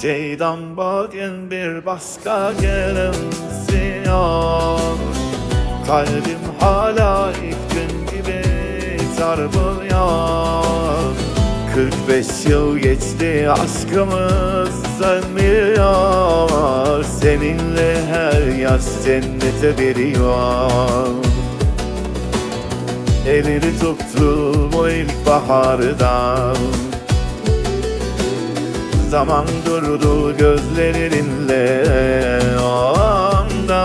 Ceydan bugün bir başka gülümsüyor Kalbim hala ilk gün gibi çarpılıyor 45 yıl geçti aşkımız sönmüyor. Seninle her yaz cennete veriyor Elini tuttum o ilk baharda Zaman durdu gözlerinle. O anda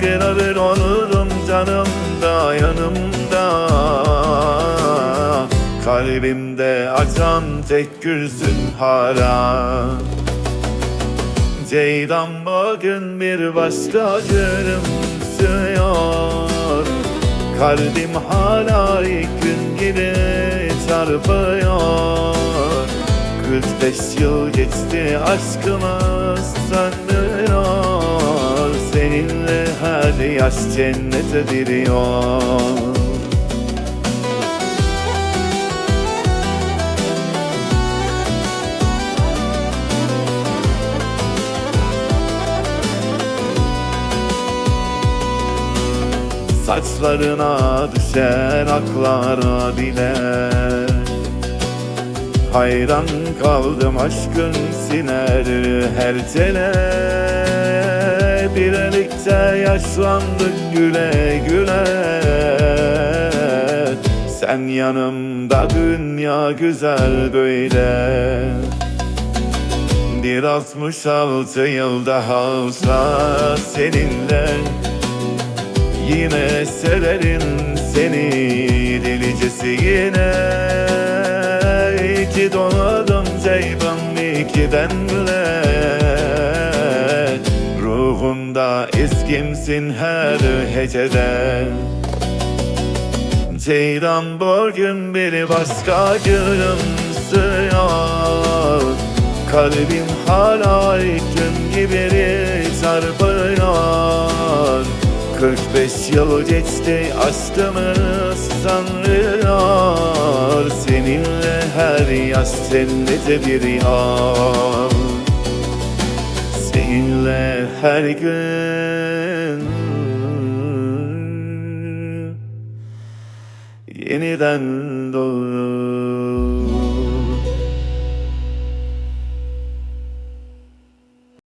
bir olurum canımda yanımda. Kalbimde açan tek gülsün hala. Ceydan bugün bir başka gülümsüyor. Kalbim hala ilk gün gibi çarpıyor 45 yıl geçti aşkımız sönmüyor Seninle her yaş cennete diriyor. Saçlarına düşer aklara bile Hayran kaldım aşkın siner her tele. Birlikte yaşlandık güle güle. Sen yanımda dünya güzel böyle. Bir 66 yıl daha olsa seninle Yine severim seni delicesi yine Ki benle Ruhumda eskimsin her hecede. Ceylan bugün bir başka gülümsüyor Kalbim hala ilk gün gibi çarpıyor. 45 yıl geçti aşkımız sanrıyor Seninle her yaz cennete giriyor Seninle her gün Yeniden doğuyor